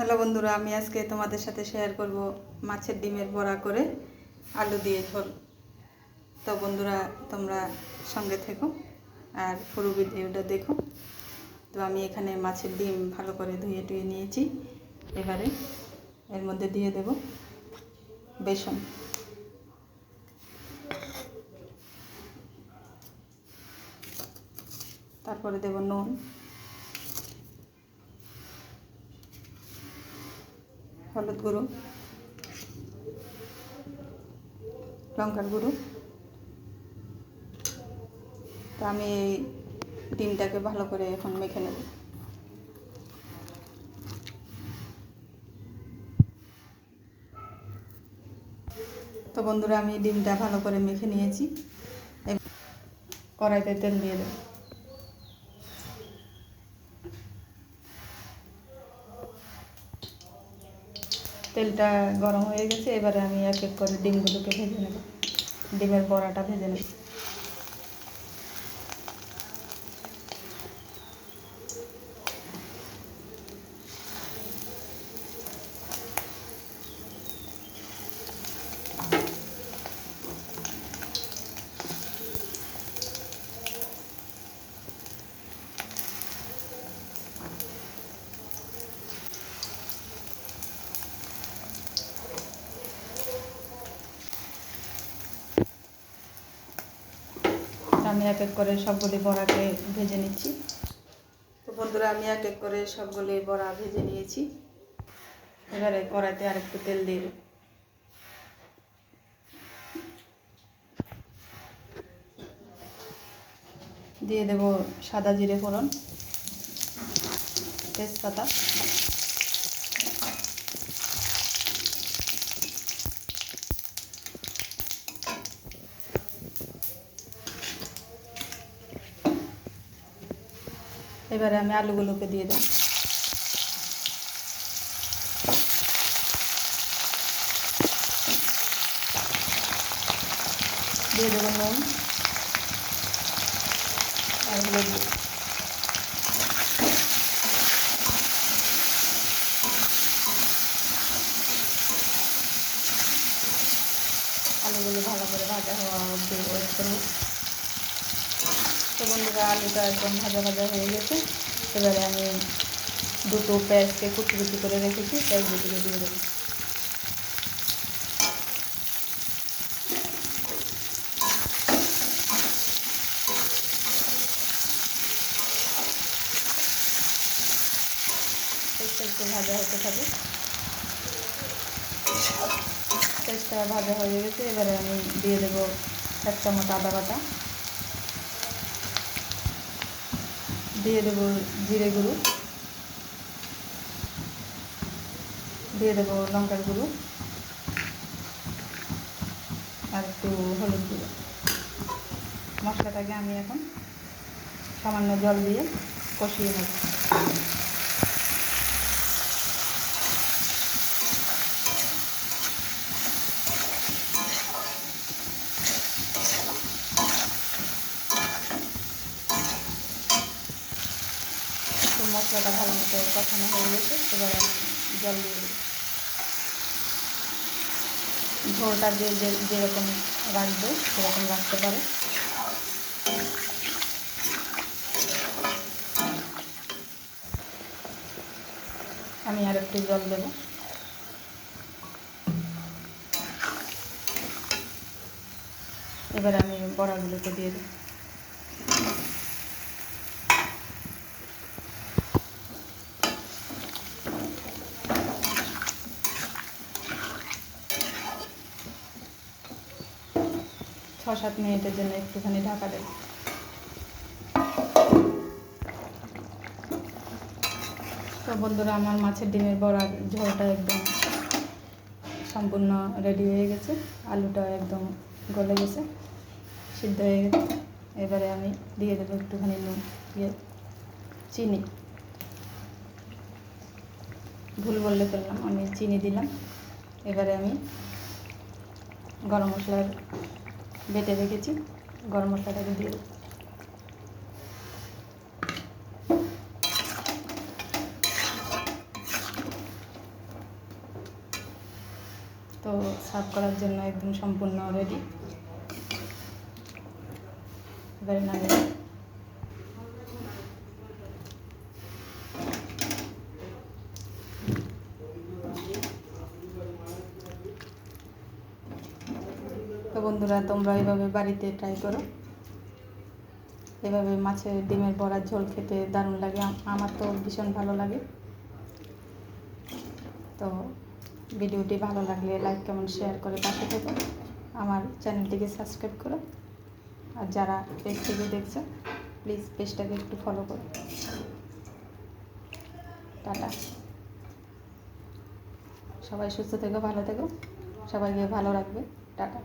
Hello বন্ধুরা, আমি আজকে তোমাদের সাথে শেয়ার করব মাছের ডিমের বড়া করে আলু দিয়ে ঝোল। তো বন্ধুরা, তোমরা সঙ্গে থেকো আর পুরো ভিডিওটা দেখো। তো আমি এখানে মাছের ডিম ভালো করে ধুয়ে টুয়ে নিয়েছি। এবারে এর মধ্যে দিয়ে দেব বেসন। তারপরে দেব নুন। হলুদ গুঁড়ো, লঙ্কার গুঁড়ো। তো আমি এই ডিমটাকে ভালো করে এখন মেখে নেব। তো বন্ধুরা, আমি ডিমটা ভালো করে মেখে নিয়েছি। কড়াইতে তেল দিয়ে দেবো। তেলটা গরম হয়ে গেছে, এবারে আমি এক এক করে ডিমগুলোকে ভেজে নেব। ডিমের বড়াটা ভেজে নেব। আমি এক এক করে সবগুলি বড়াকে ভেজে নিচ্ছি। তো বন্ধুরা, আমি এক এক করে সবগুলি বড়া ভেজে নিয়েছি। এবারে কড়াইতে আর একটু তেল দিয়ে। দিয়ে দেব সাদা জিরে ফোড়ন, তেজপাতা। এবারে আমি আলুগুলোকে দিয়ে দেব। দিয়ে দেবো নুন। হলুদ আলুগুলো ভালো করে ভাজা হওয়া অবধি ওয়েট করব। তো বন্ধুরা আলুটা একদম ভাজা ভাজা হয়ে গেছে। এবারে আমি দুটো পেঁয়াজকে কুচি কুচি করে রেখেছি পেঁয়াজ দুটিকে দিয়ে দেবো। ভাজা হতে থাকে ভাজা হয়ে গেছে, এবারে আমি দিয়ে দেবো এক চামচ আদা বাটা। দিয়ে দেবো জিরে গুঁড়ো। দিয়ে দেবো লঙ্কার গুঁড়ো। আর একটু হলুদ গুঁড়ো। মশলাটাকে আমি এখন সামান্য জল দিয়ে কষিয়ে নেব। মশলাটা ভালো মতো কষানো হয়ে গেছে, এবার আমি জল দিয়ে দিই ঝোলটা যে যেরকম রাখবে, সেরকম রাখতে পারে। আমি আর একটু জল দেবো। এবার আমি বড়াগুলোকে দিয়ে দেবো। ছ সাত মিনিটের জন্য একটুখানি ঢাকা দেব। তো বন্ধুরা, আমার মাছের ডিমের বড়ার ঝোলটা একদম সম্পূর্ণ রেডি হয়ে গেছে। আলুটা একদম গলে গেছে, সিদ্ধ হয়ে গেছে। এবারে আমি দিয়ে দেবো একটুখানি নুন ইয়ে চিনি। ভুল বললে ফেললাম আমি চিনি দিলাম। এবারে আমি গরম মশলার বেটে রেখেছি। গরম মশলাটাকে দিয়ে তো সার্ভ করার জন্য একদম সম্পূর্ণ রেডি এবারে নামিয়ে তো বন্ধুরা, তোমরা এভাবে বাড়িতে ট্রাই করো। এভাবে মাছের ডিমের বড়ার ঝোল খেতে দারুণ লাগে। আমার তো ভীষণ ভালো লাগে। তো ভিডিওটি ভালো লাগলে লাইক কমেন্ট শেয়ার করে পাশে থেকো। আমার চ্যানেলটিকে সাবস্ক্রাইব করো। আর যারা পেজ থেকে দেখছ প্লিজ পেজটাকে একটু ফলো করো। টাটা। সবাই সুস্থ থেকো, ভালো থেকো। সবাইকে ভালো রাখবে। টাটা।